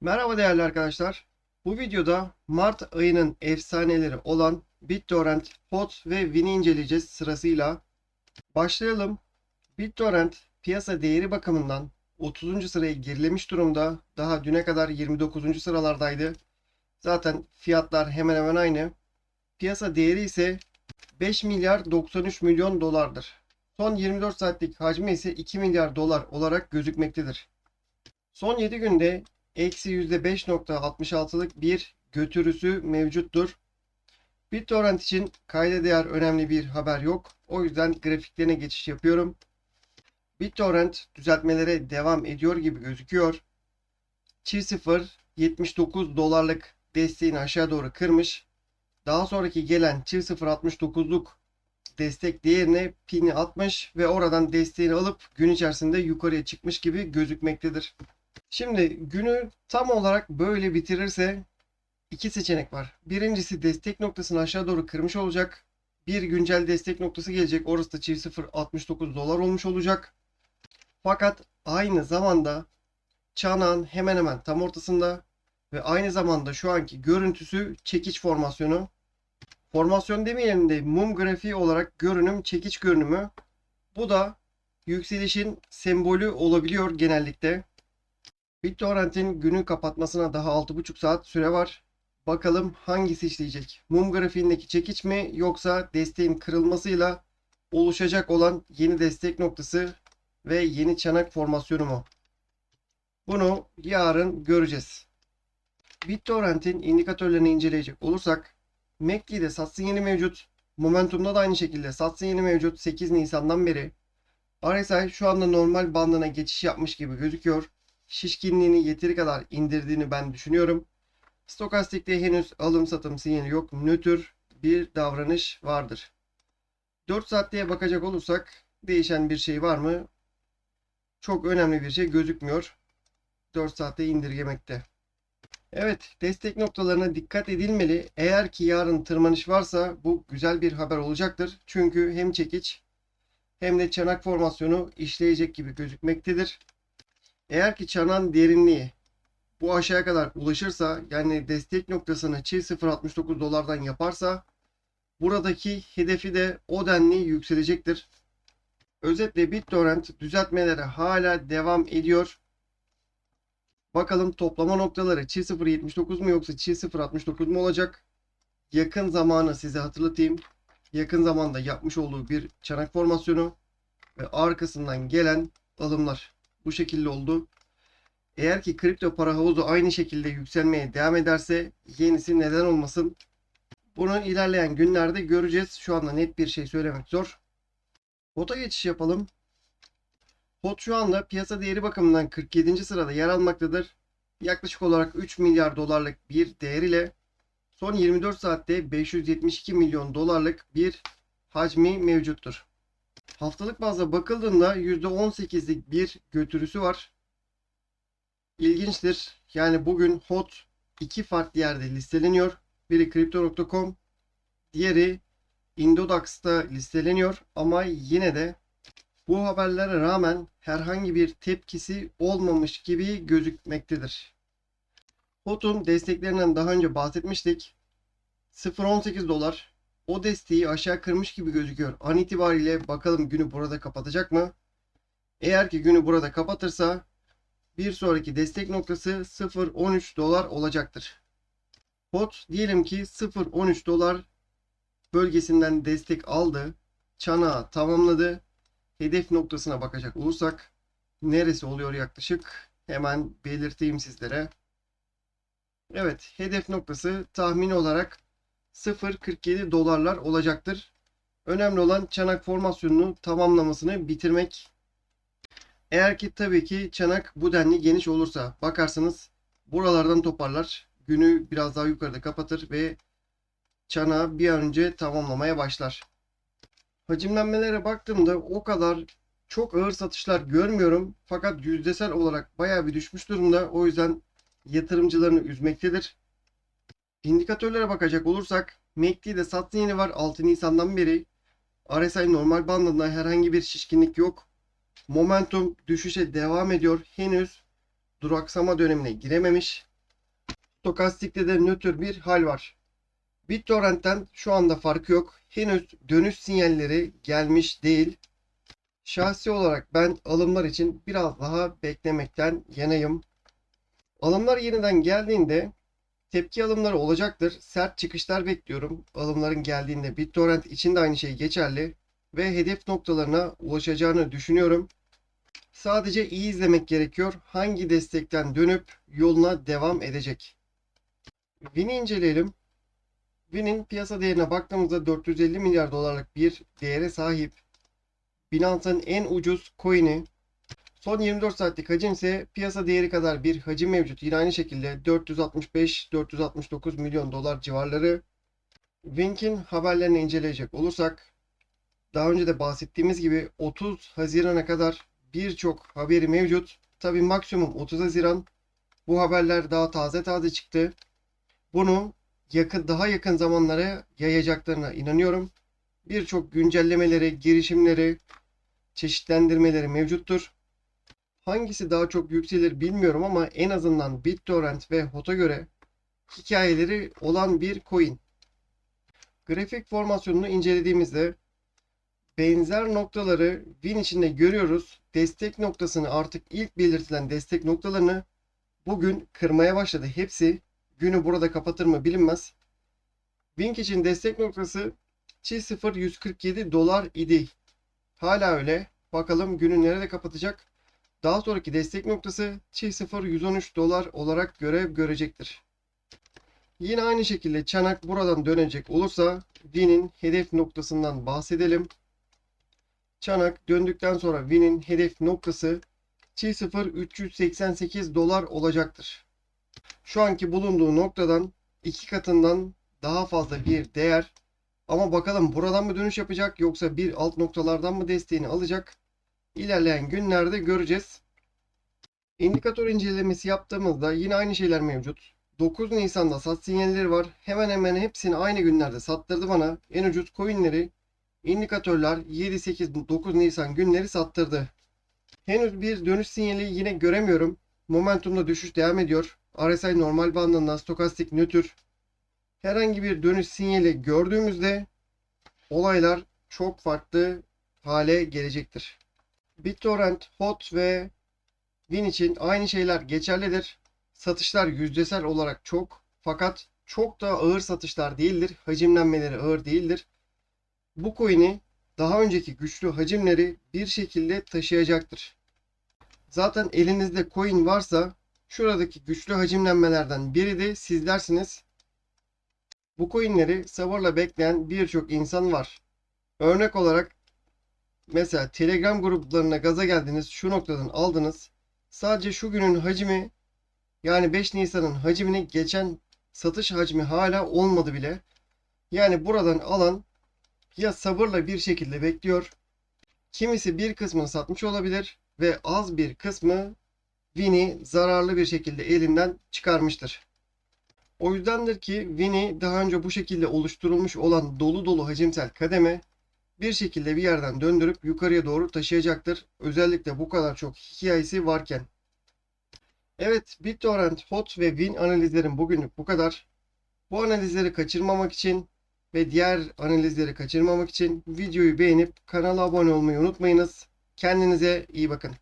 Merhaba değerli arkadaşlar. Bu videoda Mart ayının efsaneleri olan BitTorrent, HOT ve Win'i inceleyeceğiz sırasıyla. Başlayalım. BitTorrent piyasa değeri bakımından 30. sıraya gerilemiş durumda. Daha düne kadar 29. sıralardaydı. Zaten fiyatlar hemen hemen aynı. Piyasa değeri ise 5 milyar 93 milyon dolardır. Son 24 saatlik hacmi ise 2 milyar dolar olarak gözükmektedir. Son 7 günde eksi %5.66'lık bir götürüsü mevcuttur. BitTorrent için kayda değer önemli bir haber yok. O yüzden grafiklerine geçiş yapıyorum. BitTorrent düzeltmelere devam ediyor gibi gözüküyor. Çift 0 79 dolarlık desteğini aşağı doğru kırmış. Daha sonraki gelen çift 0 69'luk destek değerine pini atmış ve oradan desteğini alıp gün içerisinde yukarıya çıkmış gibi gözükmektedir. Şimdi günü tam olarak böyle bitirirse iki seçenek var. Birincisi destek noktasını aşağı doğru kırmış olacak. Bir güncel destek noktası gelecek. Orası da çift 0 69 dolar olmuş olacak. Fakat aynı zamanda çanağın hemen hemen tam ortasında ve aynı zamanda şu anki görüntüsü çekiç formasyonu. Formasyon demeyelim de mum grafiği olarak görünüm çekiç görünümü. Bu da yükselişin sembolü olabiliyor genellikle. BitTorrent'in günü kapatmasına daha 6,5 saat süre var. Bakalım hangisi işleyecek? Mum grafiğindeki çekiç mi yoksa desteğin kırılmasıyla oluşacak olan yeni destek noktası ve yeni çanak formasyonu mu? Bunu yarın göreceğiz. BitTorrent'in indikatörlerini inceleyecek olursak MACD'de sat sinyali mevcut. Momentum'da da aynı şekilde sat sinyali mevcut 8 Nisan'dan beri. RSI şu anda normal bandına geçiş yapmış gibi gözüküyor şişkinliğini yeteri kadar indirdiğini ben düşünüyorum. Stokastikte henüz alım satım sinyali yok. Nötr bir davranış vardır. 4 saatliğe bakacak olursak değişen bir şey var mı? Çok önemli bir şey gözükmüyor. 4 saatte indirgemekte. Evet, destek noktalarına dikkat edilmeli. Eğer ki yarın tırmanış varsa bu güzel bir haber olacaktır. Çünkü hem çekiç hem de çanak formasyonu işleyecek gibi gözükmektedir. Eğer ki çanan derinliği bu aşağıya kadar ulaşırsa yani destek noktasını çift 0.69 dolardan yaparsa buradaki hedefi de o denli yükselecektir. Özetle BitTorrent düzeltmelere hala devam ediyor. Bakalım toplama noktaları çift 0.79 mu yoksa çift 0.69 mu olacak? Yakın zamanı size hatırlatayım. Yakın zamanda yapmış olduğu bir çanak formasyonu ve arkasından gelen alımlar bu şekilde oldu. Eğer ki kripto para havuzu aynı şekilde yükselmeye devam ederse yenisi neden olmasın? Bunu ilerleyen günlerde göreceğiz. Şu anda net bir şey söylemek zor. HOT'a geçiş yapalım. HOT şu anda piyasa değeri bakımından 47. sırada yer almaktadır. Yaklaşık olarak 3 milyar dolarlık bir değer ile son 24 saatte 572 milyon dolarlık bir hacmi mevcuttur. Haftalık bazda bakıldığında %18'lik bir götürüsü var. İlginçtir. Yani bugün HOT iki farklı yerde listeleniyor. Biri Crypto.com, diğeri Indodax'ta listeleniyor ama yine de bu haberlere rağmen herhangi bir tepkisi olmamış gibi gözükmektedir. HOT'un desteklerinden daha önce bahsetmiştik. 0.18 dolar o desteği aşağı kırmış gibi gözüküyor. An itibariyle bakalım günü burada kapatacak mı? Eğer ki günü burada kapatırsa bir sonraki destek noktası 0.13 dolar olacaktır. HOT diyelim ki 0.13 dolar bölgesinden destek aldı. Çanağı tamamladı. Hedef noktasına bakacak olursak neresi oluyor yaklaşık? Hemen belirteyim sizlere. Evet, hedef noktası tahmin olarak 0.47 dolarlar olacaktır. Önemli olan çanak formasyonunu tamamlamasını bitirmek. Eğer ki tabii ki çanak bu denli geniş olursa bakarsanız buralardan toparlar. Günü biraz daha yukarıda kapatır ve çanağı bir an önce tamamlamaya başlar. Hacimlenmelere baktığımda o kadar çok ağır satışlar görmüyorum. Fakat yüzdesel olarak bayağı bir düşmüş durumda. O yüzden yatırımcılarını üzmektedir. İndikatörlere bakacak olursak MACD'de sat sinyali var 6 Nisan'dan beri. RSI normal bandında herhangi bir şişkinlik yok. Momentum düşüşe devam ediyor. Henüz duraksama dönemine girememiş. Stokastikte de nötr bir hal var. BitTorrent'ten şu anda farkı yok. Henüz dönüş sinyalleri gelmiş değil. Şahsi olarak ben alımlar için biraz daha beklemekten yanayım. Alımlar yeniden geldiğinde tepki alımları olacaktır. Sert çıkışlar bekliyorum. Alımların geldiğinde BitTorrent için de aynı şey geçerli ve hedef noktalarına ulaşacağını düşünüyorum. Sadece iyi izlemek gerekiyor. Hangi destekten dönüp yoluna devam edecek. Win'i inceleyelim. Win'in piyasa değerine baktığımızda 450 milyar dolarlık bir değere sahip. Binance'ın en ucuz coin'i. Son 24 saatlik hacim ise piyasa değeri kadar bir hacim mevcut. Yine aynı şekilde 465-469 milyon dolar civarları. Wink'in haberlerini inceleyecek olursak daha önce de bahsettiğimiz gibi 30 Haziran'a kadar birçok haberi mevcut. Tabi maksimum 30 Haziran. Bu haberler daha taze taze çıktı. Bunu yakın daha yakın zamanlara yayacaklarına inanıyorum. Birçok güncellemeleri, girişimleri, çeşitlendirmeleri mevcuttur. Hangisi daha çok yükselir bilmiyorum ama en azından BitTorrent ve HOT'a göre hikayeleri olan bir coin. Grafik formasyonunu incelediğimizde benzer noktaları Win içinde görüyoruz. Destek noktasını artık ilk belirtilen destek noktalarını bugün kırmaya başladı. Hepsi günü burada kapatır mı bilinmez. Wink için destek noktası çift 0 147 dolar idi. Hala öyle. Bakalım günü nerede kapatacak. Daha sonraki destek noktası çift 0 113 dolar olarak görev görecektir. Yine aynı şekilde çanak buradan dönecek olursa Win'in hedef noktasından bahsedelim. Çanak döndükten sonra Win'in hedef noktası çift 0 388 dolar olacaktır. Şu anki bulunduğu noktadan iki katından daha fazla bir değer. Ama bakalım buradan mı dönüş yapacak yoksa bir alt noktalardan mı desteğini alacak? İlerleyen günlerde göreceğiz. İndikatör incelemesi yaptığımızda yine aynı şeyler mevcut. 9 Nisan'da sat sinyalleri var. Hemen hemen hepsini aynı günlerde sattırdı bana. En ucuz coinleri indikatörler 7, 8, 9 Nisan günleri sattırdı. Henüz bir dönüş sinyali yine göremiyorum. Momentumda düşüş devam ediyor. RSI normal bandında stokastik nötr. Herhangi bir dönüş sinyali gördüğümüzde olaylar çok farklı hale gelecektir. BitTorrent, HOT ve Win için aynı şeyler geçerlidir. Satışlar yüzdesel olarak çok fakat çok da ağır satışlar değildir. Hacimlenmeleri ağır değildir. Bu coin'i daha önceki güçlü hacimleri bir şekilde taşıyacaktır. Zaten elinizde coin varsa şuradaki güçlü hacimlenmelerden biri de sizlersiniz. Bu coinleri sabırla bekleyen birçok insan var. Örnek olarak mesela Telegram gruplarına gaza geldiniz, şu noktadan aldınız. Sadece şu günün hacmi yani 5 Nisan'ın hacmini geçen satış hacmi hala olmadı bile. Yani buradan alan ya sabırla bir şekilde bekliyor. Kimisi bir kısmını satmış olabilir ve az bir kısmı Win'i zararlı bir şekilde elinden çıkarmıştır. O yüzdendir ki Win'i daha önce bu şekilde oluşturulmuş olan dolu dolu hacimsel kademe bir şekilde bir yerden döndürüp yukarıya doğru taşıyacaktır. Özellikle bu kadar çok hikayesi varken. Evet BitTorrent, HOT ve Win analizlerim bugünlük bu kadar. Bu analizleri kaçırmamak için ve diğer analizleri kaçırmamak için videoyu beğenip kanala abone olmayı unutmayınız. Kendinize iyi bakın.